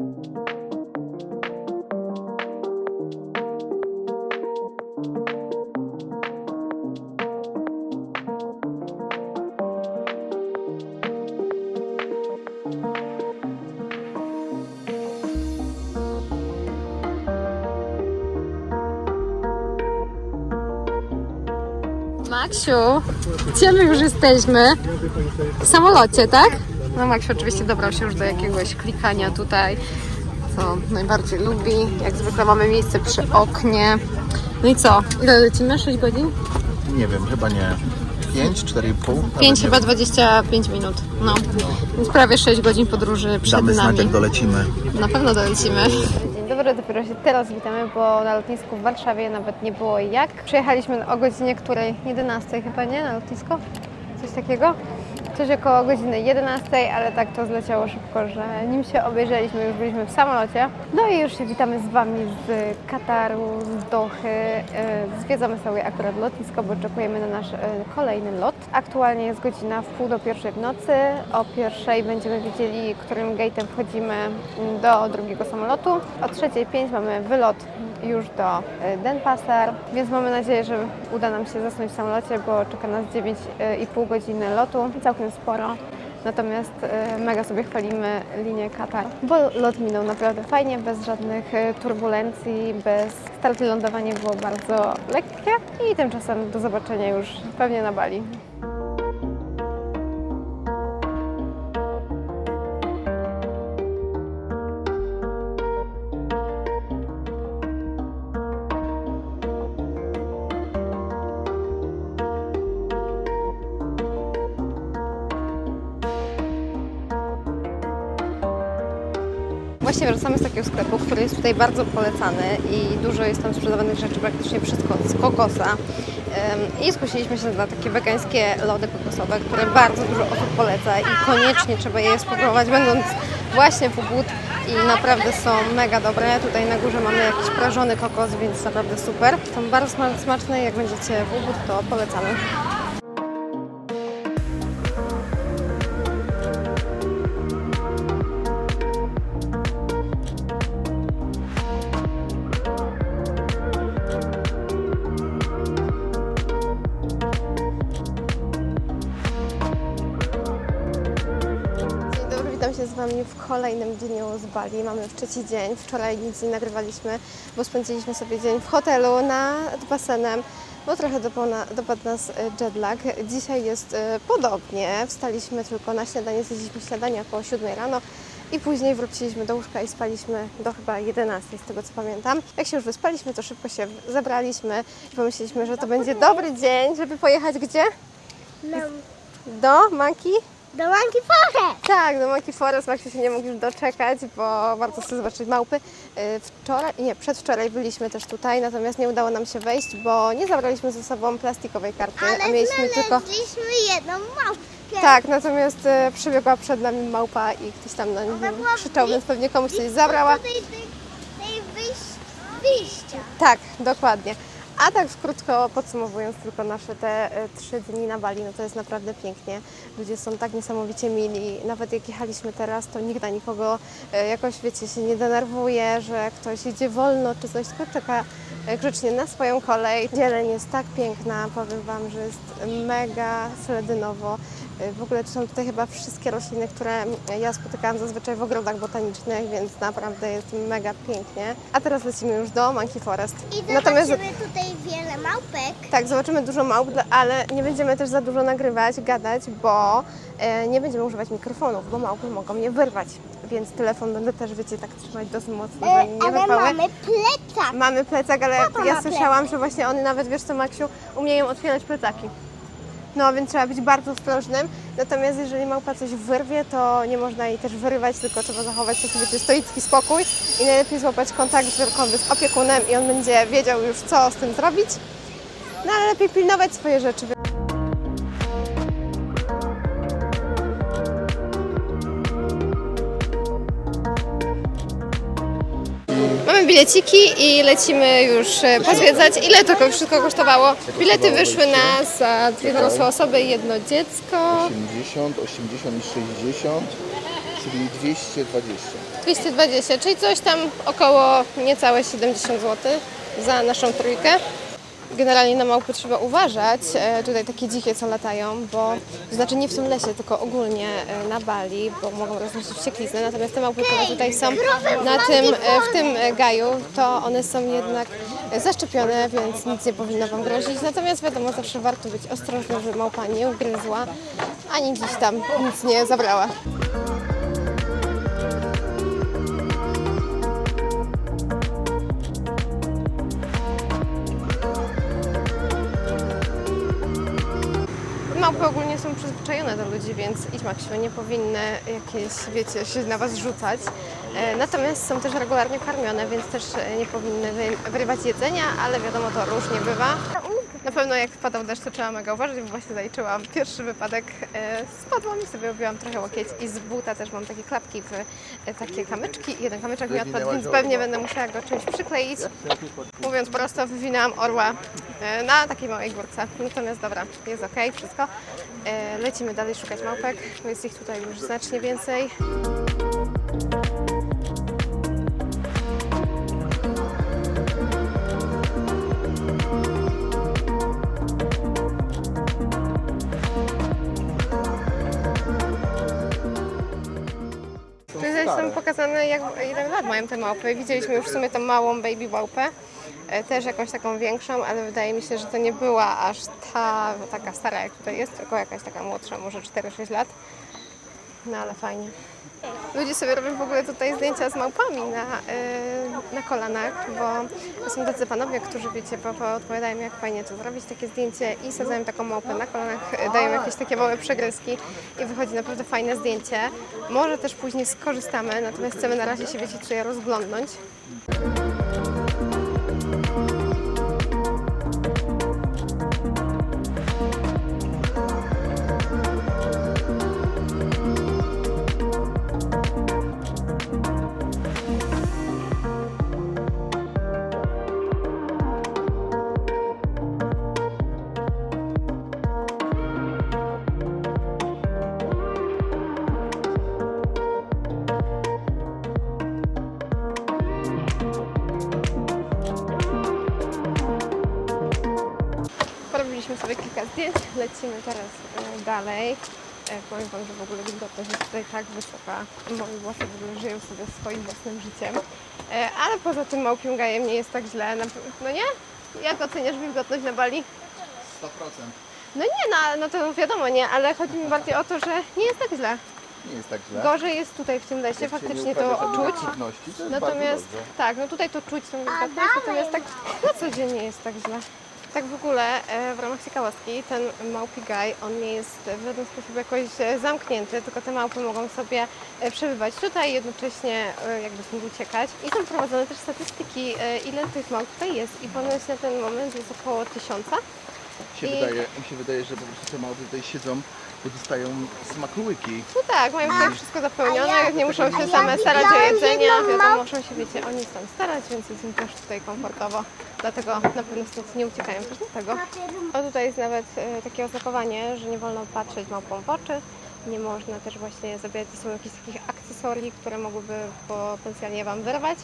Maksiu, gdzie my już jesteśmy? W samolocie, tak? No Maksiu oczywiście dobrał się już do jakiegoś klikania tutaj, co najbardziej lubi. Jak zwykle mamy miejsce przy oknie. No i co? Ile lecimy? 6 godzin? Nie wiem, chyba nie. 5, 4,5? 5 chyba 25 minut. No. Więc prawie 6 godzin podróży przed Damy znać, nami. jak dolecimy. Na pewno dolecimy. Dzień dobry, dopiero się teraz witamy, bo na lotnisku w Warszawie nawet nie było jak. Przyjechaliśmy o godzinie której? 11 chyba, nie? Na lotnisko? Coś takiego? Coś około godziny 11, ale tak to zleciało szybko, że nim się obejrzeliśmy, już byliśmy w samolocie. No i już się witamy z Wami z Kataru, z Dochy. E, Zwiedzamy sobie akurat lotnisko, bo czekujemy na nasz e, kolejny lot. Aktualnie jest godzina w pół do pierwszej w nocy. O pierwszej będziemy wiedzieli, którym gate'em wchodzimy do drugiego samolotu. O trzeciej pięć mamy wylot już do e, Denpasar, więc mamy nadzieję, że uda nam się zasnąć w samolocie, bo czeka nas 9,5 godziny lotu, całkiem sporo. Natomiast e, mega sobie chwalimy linię Katar, bo lot minął naprawdę fajnie, bez żadnych e, turbulencji, bez start i lądowanie było bardzo lekkie i tymczasem do zobaczenia już pewnie na Bali. Właśnie wracamy z takiego sklepu, który jest tutaj bardzo polecany i dużo jest tam sprzedawanych rzeczy, praktycznie wszystko z kokosa. I skusiliśmy się na takie wegańskie lody kokosowe, które bardzo dużo osób poleca i koniecznie trzeba je spróbować, będąc właśnie w Ubud i naprawdę są mega dobre. Tutaj na górze mamy jakiś prażony kokos, więc naprawdę super. Są bardzo sma- smaczne, jak będziecie w Ubud, to polecamy. Się z Wami w kolejnym dniu z Bali. Mamy trzeci dzień. Wczoraj nic nie nagrywaliśmy, bo spędziliśmy sobie dzień w hotelu nad basenem, bo trochę dopadł, dopadł nas e, jetlag. Dzisiaj jest e, podobnie. Wstaliśmy tylko na śniadanie, zjedliśmy śniadanie około 7 rano i później wróciliśmy do łóżka i spaliśmy do chyba 11, z tego co pamiętam. Jak się już wyspaliśmy, to szybko się zebraliśmy i pomyśleliśmy, że to będzie dobry dzień, żeby pojechać gdzie? Do Maki? Do Monkey Forest! Tak, do Monkey Forest Maksiu się nie mógł już doczekać, bo bardzo chce zobaczyć małpy. Y, Wczoraj, nie, przedwczoraj byliśmy też tutaj, natomiast nie udało nam się wejść, bo nie zabraliśmy ze sobą plastikowej karty, a Ale mieliśmy tylko... jedną małpkę. Tak, natomiast y, przebiegła przed nami małpa i ktoś tam na nią krzyczał, więc pewnie komuś coś zabrała. Tej, tej, tej wyjś- wyjścia. Tak, dokładnie. A tak krótko podsumowując tylko nasze te e, trzy dni na Bali, no to jest naprawdę pięknie. Ludzie są tak niesamowicie mili. Nawet jak jechaliśmy teraz, to nikt na nikogo e, jakoś, wiecie, się nie denerwuje, że ktoś idzie wolno czy coś, tylko czeka e, grzecznie na swoją kolej. Zieleń jest tak piękna, powiem Wam, że jest mega seledynowo. E, W ogóle to są tutaj chyba wszystkie rośliny, które ja spotykałam zazwyczaj w ogrodach botanicznych, więc naprawdę jest mega pięknie. A teraz lecimy już do Monkey Forest. I zobaczymy tutaj wiele małpek. Tak, zobaczymy dużo małp, ale nie będziemy też za dużo nagrywać, gadać, bo e, nie będziemy używać mikrofonów, bo małpy mogą je wyrwać. Więc telefon będę też, wiecie, tak trzymać dosyć mocno, E, żeby nie ale wypały. mamy plecak. Mamy plecak, ale Papa ja słyszałam, że właśnie one nawet, wiesz co Maksiu, umieją otwierać plecaki. No, więc trzeba być bardzo ostrożnym. Natomiast jeżeli małpa coś wyrwie, to nie można jej też wyrywać, tylko trzeba zachować taki, wiecie, stoicki spokój i najlepiej złapać kontakt wzrokowy z opiekunem i on będzie wiedział już, co z tym zrobić. No, ale lepiej pilnować swoje rzeczy. Mamy bileciki i lecimy już e, pozwiedzać. Ile to ko- wszystko kosztowało? Bilety wyszły nas za dwie dorosłe osoby i jedno dziecko. 80, 80 i 60. czyli 220. 220, czyli coś tam około niecałe 70 zł za naszą trójkę. Generalnie na małpy trzeba uważać, e, tutaj takie dzikie co latają, bo to znaczy nie w tym lesie, tylko ogólnie e, na Bali, bo mogą roznosić wścieklizny, natomiast te małpy, które tutaj są na tym, e, w tym gaju, to one są jednak zaszczepione, więc nic nie powinno Wam grozić. Natomiast wiadomo, zawsze warto być ostrożnym, żeby małpa nie ugryzła, ani gdzieś tam nic nie zabrała. Ogólnie są przyzwyczajone do ludzi, więc idź Maksiu, nie powinny jakieś, wiecie, się na Was rzucać. E, Natomiast są też regularnie karmione, więc też e, nie powinny wy- wyrywać jedzenia, ale wiadomo, to różnie bywa. Na pewno jak spadał deszcz, to trzeba mega uważać, bo właśnie zaliczyłam pierwszy wypadek. E, Spadłam i sobie obiłam trochę łokieć i z buta też mam takie klapki, w, takie kamyczki. Jeden kamyczek mi odpadł, więc pewnie będę musiała go czymś przykleić. Mówiąc prosto, wywinęłam orła na takiej małej górce. Natomiast dobra, jest ok, wszystko. E, Lecimy dalej szukać małpek, bo jest ich tutaj już znacznie więcej. Pokazane, jak, ile lat mają te małpy. Widzieliśmy już w sumie tą małą baby małpę, e, też jakąś taką większą, ale wydaje mi się, że to nie była aż ta taka stara, jak tutaj jest, tylko jakaś taka młodsza, może 4-6 lat. No ale fajnie. Ludzie sobie robią w ogóle tutaj zdjęcia z małpami na, e, na kolanach, bo są tacy panowie, którzy wiecie, po, po odpowiadają jak fajnie to zrobić takie zdjęcie i sadzają taką małpę na kolanach, e, dają jakieś takie małe przegryzki i wychodzi naprawdę fajne zdjęcie. Może też później skorzystamy, natomiast chcemy na razie się wiecie, czy je rozglądnąć. Zdjęć, lecimy teraz e, dalej. E, powiem Wam, że w ogóle wilgotność jest tutaj tak wysoka. Moje włosy w ogóle żyją sobie swoim własnym życiem. E, ale poza tym małpim gajem nie jest tak źle. No nie? Jak oceniasz wilgotność na Bali? 100%. No nie, no, no to wiadomo, nie, ale chodzi mi bardziej o to, że nie jest tak źle. Nie jest tak źle. Gorzej jest tutaj w tym lesie, Jak faktycznie nie to czuć. to Natomiast tak, no tutaj to czuć tą wilgotność, natomiast tak na co dzień nie jest tak źle. Tak w ogóle e, w ramach ciekawostki ten małpi gaj, on nie jest w żaden sposób jakoś e, zamknięty, tylko te małpy mogą sobie e, przebywać tutaj jednocześnie jakby stąd uciekać. I są prowadzone też statystyki, ile tych małp tutaj jest i ponoć na ten moment jest około tysiąca. Się I- wydaje, mi się wydaje, że po prostu te małpy tutaj siedzą, bo dostają smakołyki. No tak, mają tutaj wszystko zapełnione, a ja- nie muszą a się ja same starać o widziałam jedzenie, jedną wiadomo, muszą się, wiecie, o nic tam starać, więc jest im też tutaj komfortowo. Dlatego na pewno stąd nie uciekają też dlatego. O, tutaj jest nawet e, takie oznakowanie, że nie wolno patrzeć małpom w oczy. Nie można też właśnie zabierać ze sobą jakichś takich akcesorii, które mogłyby potencjalnie Wam wyrwać.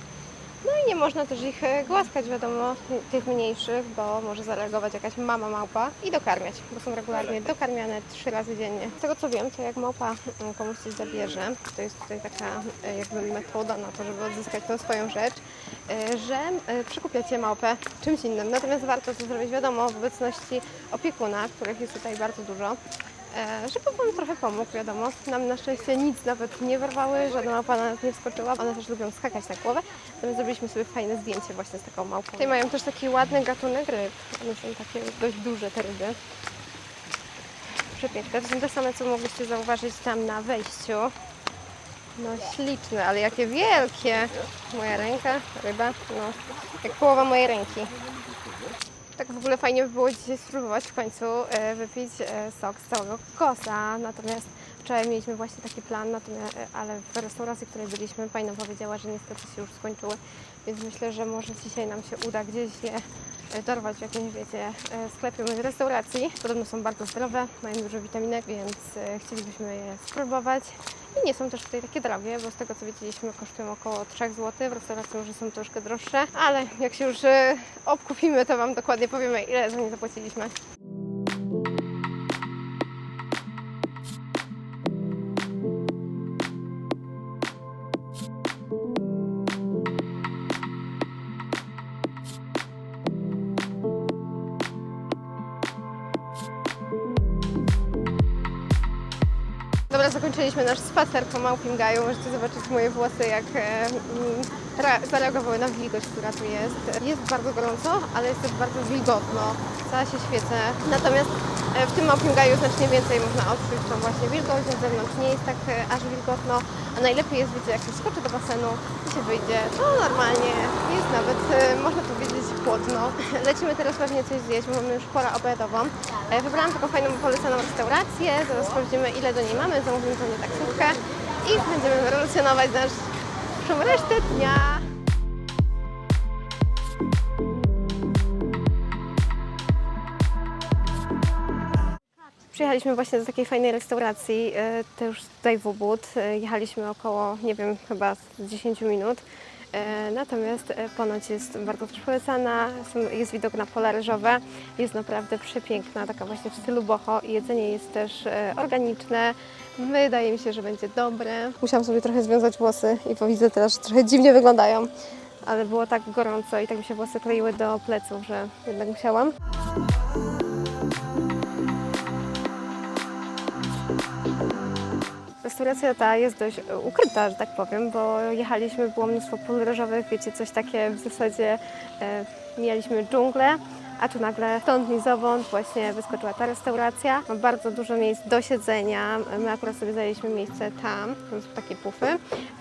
No i nie można też ich e, głaskać, wiadomo, tych mniejszych, bo może zareagować jakaś mama małpa i dokarmiać, bo są regularnie dokarmiane trzy razy dziennie. Z tego co wiem, to jak małpa mm, komuś coś zabierze, to jest tutaj taka e, jakby metoda na to, żeby odzyskać tą swoją rzecz, e, że e, przykupiacie małpę czymś innym. Natomiast warto to zrobić, wiadomo, w obecności opiekuna, których jest tutaj bardzo dużo. E, żeby Wam trochę pomógł, wiadomo. Nam na szczęście nic nawet nie wyrwały, żadna małpa nie wskoczyła. One też lubią skakać na głowę, zrobiliśmy sobie fajne zdjęcie właśnie z taką małpą. Tutaj mają też taki ładny gatunek ryb. One są takie dość duże te ryby. Przepiękne. To są te same, co mogliście zauważyć tam na wejściu. No śliczne, ale jakie wielkie! Moja ręka, ryba, no jak połowa mojej ręki. Tak w ogóle fajnie by było dzisiaj spróbować w końcu e, wypić e, sok z całego kosa. Natomiast wczoraj mieliśmy właśnie taki plan, natomiast, e, ale w restauracji, w której byliśmy, pani nam powiedziała, że niestety się już skończyły. Więc myślę, że może dzisiaj nam się uda gdzieś je dorwać w jakimś, wiecie, sklepie bądź restauracji. Podobno są bardzo zdrowe, mają dużo witaminek, więc chcielibyśmy je spróbować. I nie są też tutaj takie drogie, bo z tego co widzieliśmy kosztują około 3 zł. W restauracji może są troszkę droższe, ale jak się już e, obkupimy, to Wam dokładnie powiemy, ile za nie zapłaciliśmy. Nasz spacer po Małpim Gaju. Możecie zobaczyć moje włosy, jak e, mm, zareagowały na wilgoć, która tu jest. Jest bardzo gorąco, ale jest też bardzo wilgotno. Cała się świecę. Natomiast e, w tym Małpim Gaju znacznie więcej można odczuć tą właśnie wilgoć. Na zewnątrz nie jest tak e, aż wilgotno. A najlepiej jest, wiecie, jak się skoczy do basenu i się wyjdzie, to normalnie jest nawet, można powiedzieć, chłodno. Lecimy teraz pewnie coś zjeść, bo mamy już porę obiadową. E, Wybrałam taką fajną, polecaną restaurację. Zaraz sprawdzimy, ile do niej mamy. Zamówimy pewnie taksówkę i będziemy relacjonować naszą resztę dnia. Przyjechaliśmy właśnie do takiej fajnej restauracji, e, to już tutaj w Ubud. E, Jechaliśmy około, nie wiem, chyba z 10 minut. E, Natomiast e, ponoć jest bardzo też polecana, jest widok na pole ryżowe, jest naprawdę przepiękna, taka właśnie w stylu boho i jedzenie jest też e, organiczne. Wydaje mi się, że będzie dobre. Musiałam sobie trochę związać włosy i bo widzę teraz, że trochę dziwnie wyglądają, ale było tak gorąco i tak mi się włosy kleiły do pleców, że jednak musiałam. Restauracja ta jest dość e, ukryta, że tak powiem, bo jechaliśmy, było mnóstwo pól ryżowych, wiecie, coś takie w zasadzie e, mieliśmy dżunglę, a tu nagle stąd ni zowąd właśnie wyskoczyła ta restauracja. Ma bardzo dużo miejsc do siedzenia, my akurat sobie zajęliśmy miejsce tam, tam są takie pufy.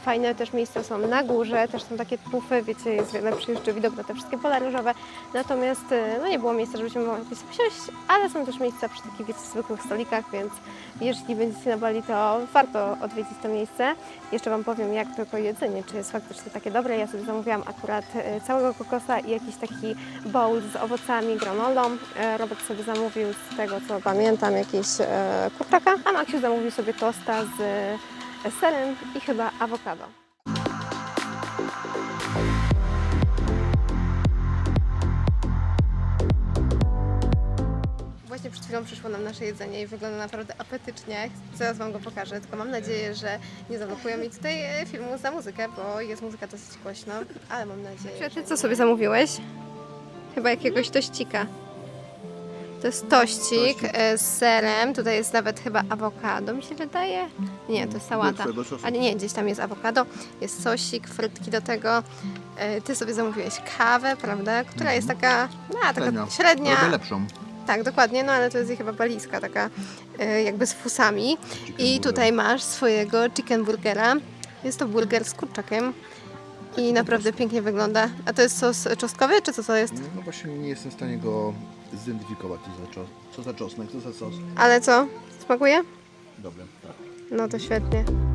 Fajne też miejsca są na górze, też są takie pufy, wiecie, jest lepszy jeszcze widok na te wszystkie pola ryżowe. Natomiast e, no nie było miejsca, żebyśmy mogli siąść, ale są też miejsca przy takich, wiecie, zwykłych stolikach, więc jeśli będziecie na Bali, to warto odwiedzić to miejsce. Jeszcze Wam powiem, jak tylko jedzenie, czy jest faktycznie takie dobre. Ja sobie zamówiłam akurat e, całego kokosa i jakiś taki bowl z owocami, granolą. E, Robert sobie zamówił z tego, co pamiętam, jakiś e, kurczaka, a Maksiu zamówił sobie tosta z e, serem i chyba awokado. Właśnie przed chwilą przyszło nam nasze jedzenie i wygląda naprawdę apetycznie. Zaraz Wam go pokażę, tylko mam nadzieję, że nie zablokują mi tutaj filmu za muzykę, bo jest muzyka dosyć głośno, ale mam nadzieję. Czy ty co sobie zamówiłeś? Chyba jakiegoś tościka. To jest tościk e, z serem, tutaj jest nawet chyba awokado, mi się wydaje. Nie, to jest sałata. twojego sosu. A nie, nie, gdzieś tam jest awokado, jest sosik, frytki do tego. E, Ty sobie zamówiłeś kawę, prawda? Która jest taka, no, taka Średnia. Robię lepszą. Tak, dokładnie, no ale to jest chyba baliska taka e, jakby z fusami. I burger. tutaj masz swojego chicken burgera. Jest to burger z kurczakiem i naprawdę pięknie wygląda. A to jest sos czosnkowy, czy co to jest? No właśnie nie jestem w stanie go zidentyfikować, co za, czos, co za czosnek, co za sos. Ale co? Smakuje? Dobry, tak. No to świetnie.